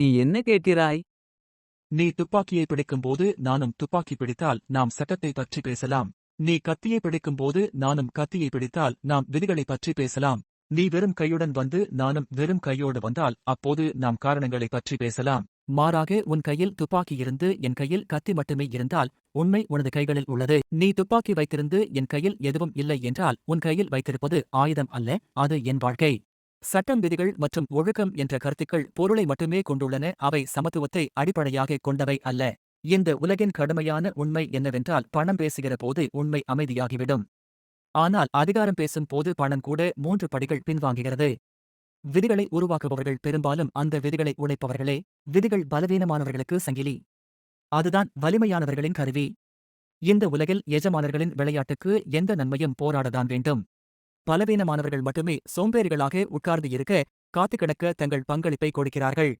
நீ என்ன கேட்கிறாய்? நீ துப்பாக்கியை பிடிக்கும்போது நானும் துப்பாக்கி பிடித்தால் நாம் சட்டத்தை பற்றி பேசலாம். நீ கத்தியை பிடிக்கும்போது நானும் கத்தியை பிடித்தால் நாம் விதிகளை பற்றி பேசலாம். நீ வெறும் கையுடன் வந்து நானும் வெறும் கையோடு வந்தால் அப்போது நாம் காரணங்களை பற்றி பேசலாம். மாறாக உன் கையில் துப்பாக்கி இருந்து என் கையில் கத்தி மட்டுமே இருந்தால் உண்மை உனது கைகளில் உள்ளது. நீ துப்பாக்கி வைத்திருந்து என் கையில் எதுவும் இல்லை என்றால் உன் கையில் வைத்திருப்பது ஆயுதம் அல்ல அது என் வாழ்க்கை. சட்டம் விதிகள் மற்றும் ஒழுக்கம் என்ற கருத்துக்கள் பொருளை மட்டுமே கொண்டுள்ளன. அவை சமத்துவத்தை அடிப்படையாக கொண்டவை அல்ல. இந்த உலகின் கடுமையான உண்மை என்னவென்றால் பணம் பேசுகிற போது உண்மை அமைதியாகிவிடும். ஆனால் அதிகாரம் பேசும் போது பணம் கூட மூன்று படிகள் பின்வாங்குகிறது. விதிகளை உருவாக்குபவர்கள் பெரும்பாலும் அந்த விதிகளை உடைப்பவர்களே. விதிகள் பலவீனமானவர்களுக்கு சங்கிலி. அதுதான் வலிமையானவர்களின் கருவி. இந்த உலகில் எஜமானர்களின் விளையாட்டுக்கு எந்த நன்மையும் போராடதான் வேண்டும். பலவீனமானவர்கள் மட்டுமே சோம்பேறிகளாக உட்கார்ந்து இருக்க காத்து கிடக்க தங்கள் பங்களிப்பை கொடுக்கிறார்கள்.